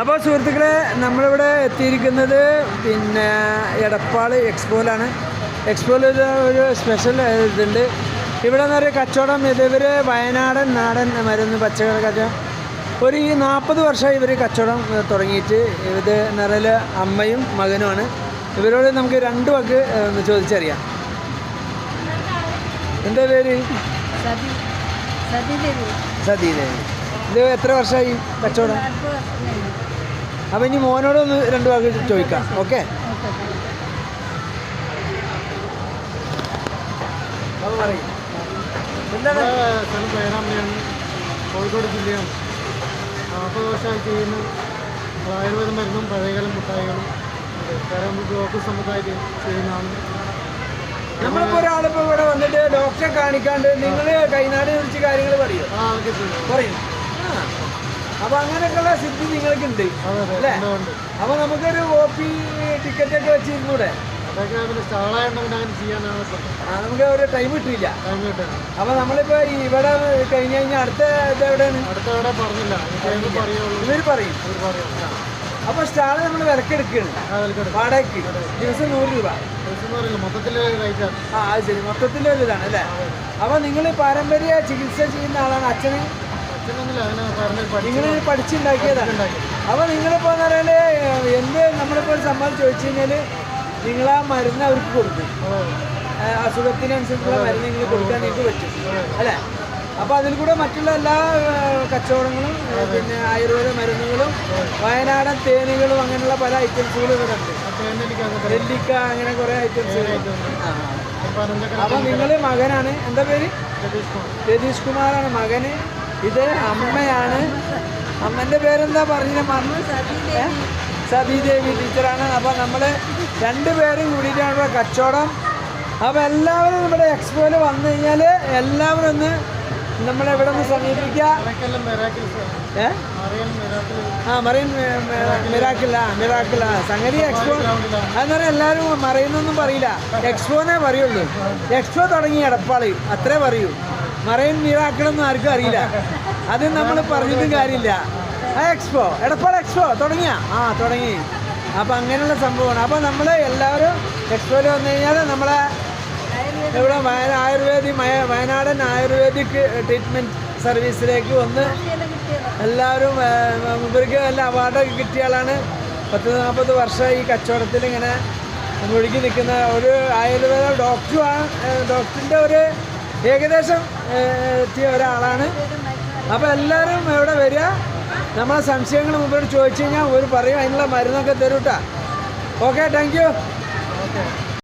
അപ്പോൾ സുഹൃത്തുക്കളെ നമ്മളിവിടെ എത്തിയിരിക്കുന്നത് പിന്നെ എടപ്പാൾ എക്സ്പോയിലാണ്. എക്സ്പോയിൽ ഒരു സ്പെഷ്യൽ ഇതുണ്ട്. ഇവിടെ നിന്ന് ഒരു കച്ചവടം ഇത് ഇവർ വയനാടൻ നാടൻ മരുന്ന് പച്ചക്കറി കച്ചവടം. ഒരു ഈ നാൽപ്പത് വർഷം ഇവർ കച്ചവടം തുടങ്ങിയിട്ട്. ഇത് നിറയിൽ അമ്മയും മകനുമാണ്. ഇവരോട് നമുക്ക് രണ്ട് വാക്ക് ഒന്ന് ചോദിച്ചറിയാം. എന്താ പേര്? സതി. സതിദേവി സതീദേവി ഇത് എത്ര വർഷമായി കച്ചവടം? അപ്പം ഇനി മോനോടൊന്ന് രണ്ട് വാക്ക് ചോദിക്കാം. ഓക്കെ ഓക്കെ എന്താണ്? സ്ഥലം പേരാമ്പ്രയാണ്. കോഴിക്കോട് ജില്ലയാണ്. നാൽപ്പത് ചെയ്യുന്ന. ആയുർവേദ മരുന്നും പഴയകാലം മുട്ടായികളും. കാരണം ബ്ലോക്ക് സമുദായത്തിൽ ചെയ്യുന്നതാണ്. നമ്മളിപ്പോ ഒരാളിപ്പോ ഇവിടെ വന്നിട്ട് ഡോക്ടറെ കാണിക്കാണ്ട് നിങ്ങൾ കൈനാട് കുറിച്ച് കാര്യങ്ങൾ പറയും? പറയും. ആ. അപ്പൊ അങ്ങനെയൊക്കെയുള്ള സിദ്ധി അല്ലേ? ഉണ്ട്, ഉണ്ട്. അപ്പൊ നമുക്കൊരു ഒ പി ടിക്കറ്റ് ഒക്കെ വെച്ചിരുന്നൂടെ? നമുക്ക് ഒരു ടൈം കിട്ടില്ല അപ്പൊ നമ്മളിപ്പോ ഇവിടെ കഴിഞ്ഞു കഴിഞ്ഞാൽ അടുത്ത ഇത് എവിടെയാണ്? ഇവർ പറയും. അപ്പൊ സ്റ്റാൾ നമ്മൾ വിലക്കെടുക്കുകയാണ് ആ വിലക്കെടുക്കും. വാടകയ്ക്ക്. ദിവസം നൂറ് രൂപ. ആ അത് ശരി. മൊത്തത്തിലൊരു ഇതാണ് അല്ലേ? അപ്പൊ നിങ്ങൾ പാരമ്പര്യ ചികിത്സ ചെയ്യുന്ന ആളാണ് അച്ഛന്? നിങ്ങൾ പഠിച്ചു പഠിച്ചുണ്ടാക്കിയതാണ് അപ്പൊ നിങ്ങളിപ്പോ എന്ന് പറഞ്ഞാൽ എന്ത് നമ്മളിപ്പോ ഒരു സംഭവം ചോദിച്ചു കഴിഞ്ഞാൽ നിങ്ങൾ ആ മരുന്ന് അവർക്ക് കൊടുക്കും. അസുഖത്തിനനുസരിച്ചുള്ള മരുന്ന് നിങ്ങൾ കൊടുക്കാൻ നിങ്ങൾക്ക് പറ്റും. അല്ലേ? അപ്പൊ അതിൽ കൂടെ മറ്റുള്ള എല്ലാ കച്ചവടങ്ങളും പിന്നെ ആയുർവേദ മരുന്നുകളും വയനാടൻ തേനുകളും അങ്ങനെയുള്ള പല ഐറ്റംസുകളും ഇവിടെ ഉണ്ട്. നെല്ലിക്ക അങ്ങനെ കുറെ ഐറ്റംസ് അപ്പൊ നിങ്ങൾ മകനാണ്. എന്താ പേര്? രതീഷ് കുമാറാണ് മകന്. ഇത് അമ്മയാണ്. അമ്മന്റെ പേരെന്താ പറഞ്ഞ? സതീദേവി ടീച്ചറാണ്. അപ്പൊ നമ്മൾ രണ്ടുപേരും കൂടിയിട്ടാണ് ഇവിടെ കച്ചവടം. അപ്പൊ എല്ലാവരും നമ്മുടെ എക്സ്പോയിൽ വന്നു കഴിഞ്ഞാൽ എല്ലാവരും ഒന്ന് നമ്മളെ എവിടെ നിന്ന് സമീപിക്കുക? മെറാക്കിൾ ആ സംഗതി എക്സ്പോ അതെന്ന് പറഞ്ഞാൽ എല്ലാവരും മറയുന്നൊന്നും പറയില്ല. എക്സ്പോന്നേ പറയുള്ളൂ. എക്സ്പോ തുടങ്ങി എടപ്പാളി അത്രേ പറയൂ. മറൈൻ മിറാക്കിളൊന്നും ആർക്കും അറിയില്ല. അത് നമ്മൾ പറഞ്ഞിട്ടും കാര്യമില്ല. ആ എക്സ്പോ എടപ്പാൾ എക്സ്പോ തുടങ്ങിയ? ആ തുടങ്ങി. അപ്പൊ അങ്ങനെയുള്ള സംഭവമാണ്. അപ്പോൾ നമ്മൾ എല്ലാവരും എക്സ്പോയിൽ വന്നു കഴിഞ്ഞാൽ നമ്മളെ ഇവിടെ വയ ആയുർവേദിക് വയനാടൻ ആയുർവേദിക് ട്രീറ്റ്മെന്റ് സർവീസിലേക്ക് വന്ന് എല്ലാവരും ഇവർക്ക് നല്ല അവാർഡൊക്കെ കിട്ടിയ ആളാണ്. പത്ത് നാൽപ്പത് വർഷം ഈ കച്ചവടത്തിൽ ഇങ്ങനെ മുഴുകി നിൽക്കുന്ന ഒരു ആയുർവേദ ഡോക്ടറുമാണ് ഡോക്ടറിന്റെ ഒരു ഏകദേശം എത്തിയ ഒരാളാണ്. അപ്പോൾ എല്ലാവരും ഇവിടെ വരിക? നമ്മളെ സംശയങ്ങൾ മുമ്പോട്ട് ചോദിച്ചു കഴിഞ്ഞാൽ ഒരു പറയും അതിനുള്ള മരുന്നൊക്കെ തരൂട്ടാ ഓക്കെ താങ്ക് യു ഓക്കെ